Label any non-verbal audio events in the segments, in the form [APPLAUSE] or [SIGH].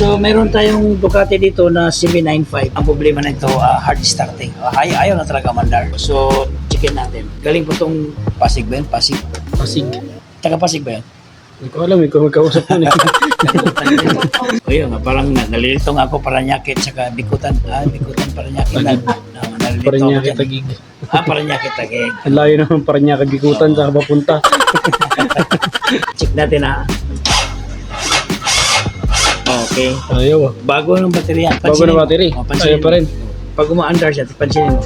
So, meron tayong Ducati dito na CB95. Ang problema nito, ah, hard starting. Uh, ay ayaw na talaga mandar. So, checkin natin. Galing po tong Pasig ba yun? Pasig. Pasig. Taga Pasig ba yun? Hindi ko alam, ikaw magkausap mo eh. o yun, nga, parang na- nalilito nga ako Paranaque saka Bikutan. Ah, Bikutan, Paranaque. Na, na, nalilito Parang niya ako dyan. kita gig. Ah, Paranaque tagig. Ang layo naman parang niya kagikutan sa papunta. [LAUGHS] Check natin ha. Okay. Ayaw ah. Bago ng baterya. Bago mo. battery. Oh, Ayaw pa mo. rin. Pag umaandar siya, pansinin mo.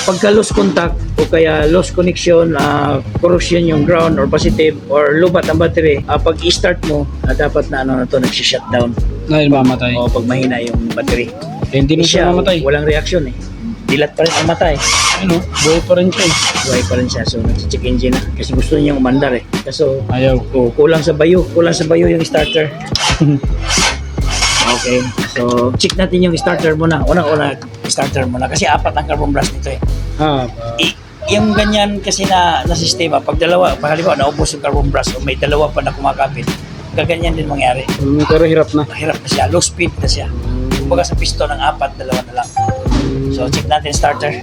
Pagka lost contact o kaya lost connection, ah, corrosion yung ground or positive or lubat ang battery, ah, pag i-start mo, ah, dapat na ano na to, nagsi-shutdown. Dahil mamatay. O pag mahina yung battery. Eh, hindi na siya mamatay. walang reaksyon eh. Dilat pa rin ang mata eh. Ano? Buhay pa rin siya eh. Buhay pa rin siya. So, nag-check engine na. Kasi gusto niya umandar eh. Kaso, Ayaw. oh, kulang sa bayo. Kulang sa bayo yung starter. [LAUGHS] Okay. So, check natin yung starter muna. Unang-una, starter muna. Kasi apat ang carbon brush nito eh. Ah. I, yung ganyan kasi na, na sistema, pag dalawa, pag halimbawa naubos yung carbon brush o may dalawa pa na kumakapit, gaganyan din mangyari. Pero hirap na. Mahirap na siya. Low speed na siya. Kumbaga sa piston ng apat, dalawa na lang. So, check natin starter.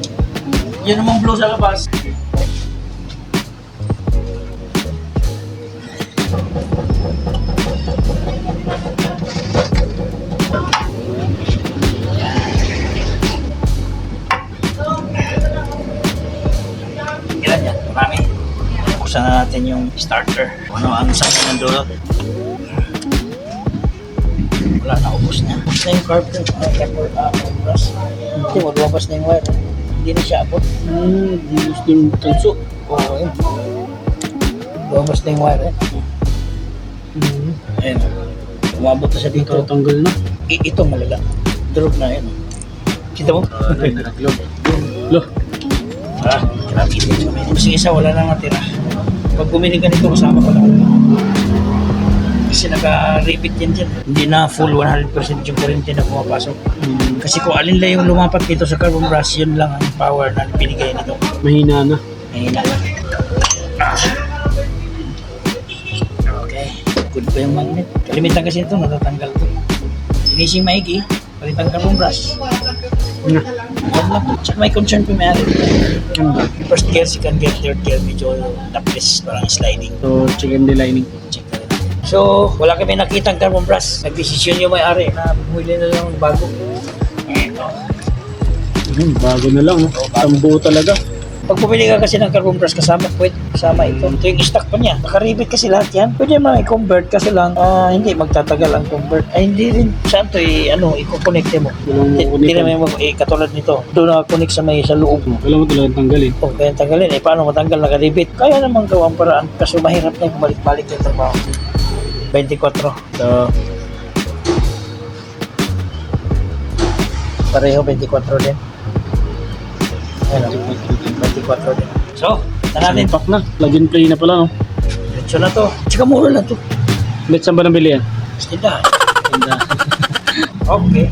Yun namang blue sa labas. Ilan yan? Marami. Buksan na natin yung starter. Ano ang sabi ng dulot? Wala na, ubos na. Ubos na yung carb ko. Ay, carb uh, brush. Hindi, lumabas na yung wire. Hindi na siya abot. Hmm, gusto yung tanso. Oo, yun. Lumabas na yung wire. Eh. Hmm. Ayun. Umabot na siya dito. Tatanggal na. I- ito malala. Drop na yun. Kita mo? Lo. Ah, grabe ito. Kasi isa wala na natira. Pag bumili ka nito, kasama ko lang. Kasi naka-repeat yan dyan. Hindi na full 100% yung kuryente na pumapasok. Hmm. Kasi kung alin lang yung lumapat dito sa carbon brush, yun lang ang power na binigay nito. Mahina na. Mahina. Ah. Okay. Good pa yung magnet. Kalimitan kasi ito, natatanggal to. Finishing maigi, palitan carbon brush. Na. Lang. Tsaka may concern pa may Ano? First gear, second gear, third gear, medyo naplis, parang sliding. So, chicken delining. So, wala kami nakitang carbon brush. Nagdesisyon yung may-ari na bumili na lang ng bago. Ito. Hmm, bago na lang. No? Tambo talaga. Pag bumili ka kasi ng carbon brush kasama pwede kasama ito. Ito yung stock pa niya. Nakaribit kasi lahat yan. Pwede naman i-convert kasi lang ah, hindi magtatagal ang convert. Ay hindi rin. Saan to i ano i-connect mo? Hindi naman mo eh, katulad nito. Doon naka-connect sa may sa loob. Kailangan mo talagang tanggalin. Oh, kaya tanggalin. Eh, paano matanggal nakaribit? Kaya naman gawang paraan. Kaso mahirap na yung balik-balik yung trabaho. 24. So, pareho 24 din. Ayan, oh, 24 din. So, ito natin. Pack na. Plug and play na pala, no? Diretso na to. Tsaka mura lang to. Let's saan ba nabili yan? Tindahan. [LAUGHS] Okay.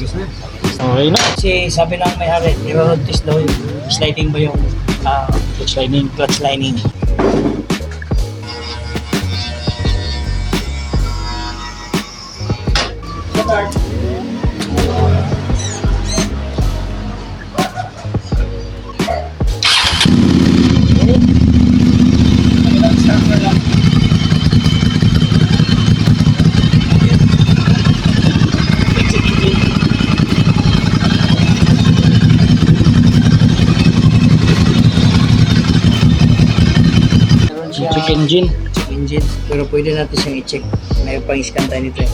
Okay na. Kasi sabi lang may hari, i-road test daw yung sliding ba yung ah, clutch lining, clutch lining. Engine. check engine. Pero pwede natin siyang i-check. May pang scan tayo nito eh.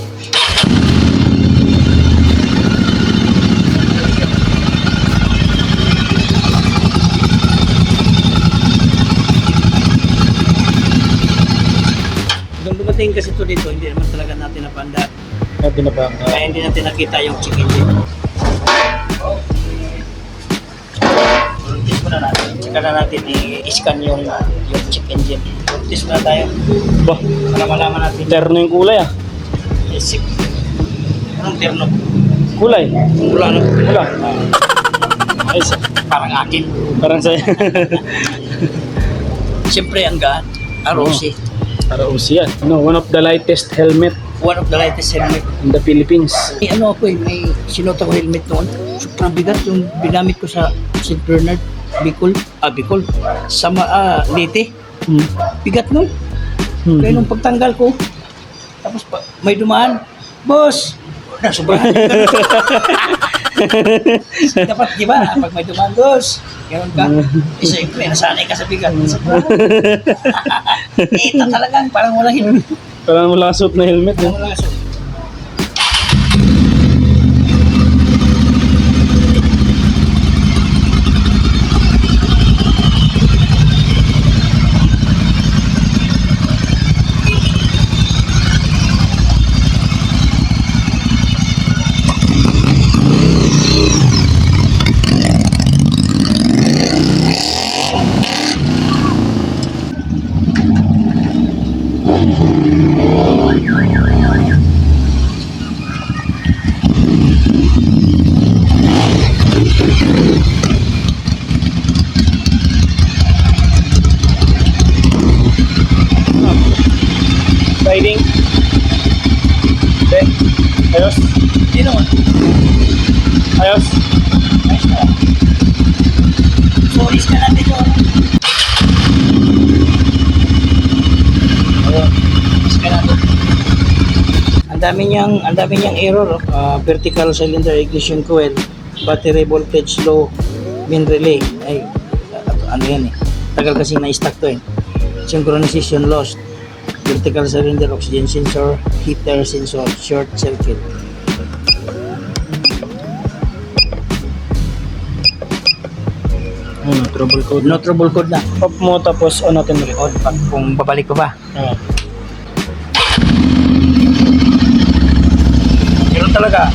Nung dumating kasi ito dito, hindi naman talaga natin napanda. Sabi na ba? Kaya hindi natin nakita yung check engine. Tsaka na natin i-scan yung, yung check engine. Test muna tayo Ba, para malaman natin. terno yung kulay ah. Isip. Anong terno? Kulay. Wala na. Wala. Ayos. Parang akin. Parang sa'yo. [LAUGHS] Siyempre ang gaan. ROC. Para usiya. No, one of the lightest helmet One of the lightest helmet. in the Philippines. May ano ako eh, may sinuot ako helmet noon. Sobrang bigat yung ginamit ko sa St. Bernard, Bicol, ah Bicol, sa ah, Leyte. Hmm. Bigat nun. Hmm. Kaya nung pagtanggal ko, tapos pa, may dumaan, boss, nasobrahan. [LAUGHS] Dapat, di ba, pag may dumaan, boss, ganun ka. Eh, siyempre, nasanay ka sa bigat. Sobrahan. [LAUGHS] eh, ito talagang parang walang helmet. Parang wala suit na helmet. Eh. Walang aso. Sliding. Okay. Ayos. Hindi naman. Ayos. Ayos na. So, is ka natin yun. Ayun. Is ka natin. Ang dami niyang, ang dami niyang error. Ah, vertical cylinder ignition coil, battery voltage low, main relay. Ay, ano yan eh. Tagal kasi na-stack to eh. Synchronization lost. Vertical cylinder oxygen sensor, heater sensor, short circuit. Ano, trouble code. No trouble code na. Off mo tapos on natin ulit. O, pag kung babalik ko ba. Ah. Talaga.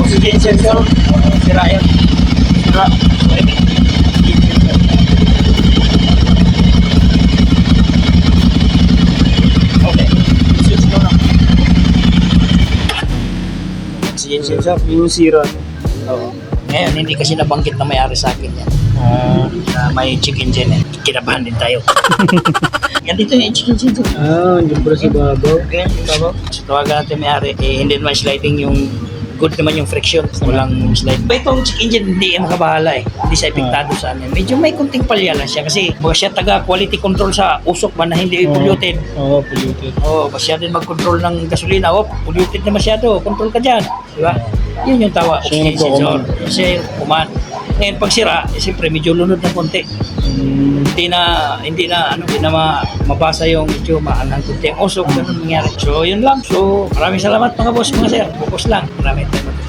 Oxygen sensor, sira yan. Sira. Okay. Switch ko na. Oxygen sensor. Yung sira. Ngayon, hindi kasi nabanggit na may-ari sa akin yan. Ah. Na may check engine eh. Kinabahan din tayo. [LAUGHS] yan dito yung check engine. Ah, yung bro sa babaw. Okay, bago. So, tawagan natin may-ari. Eh, hindi naman sliding yung good naman yung friction. Walang slide. Ba itong check engine, hindi yan makabahala eh. Hindi siya epektado sa amin. Medyo may kunting palya lang siya kasi baga siya taga quality control sa usok ba na hindi Oo. polluted. Oo, polluted. Oo, oh, siya din mag-control ng gasolina. Oh, polluted na masyado. Control ka dyan. Di ba? Yun yung tawa. Siya yung nagko-command. Siya yung command. Ngayon, pag sira, eh, siyempre, medyo lunod ng konti. Hmm. Hindi na, hindi na, ano, hindi na ma, mabasa yung medyo maanang konti. Ang usok, ganun nangyari. So, yun lang. So, maraming salamat mga boss, mga sir. Focus lang. Maraming tayo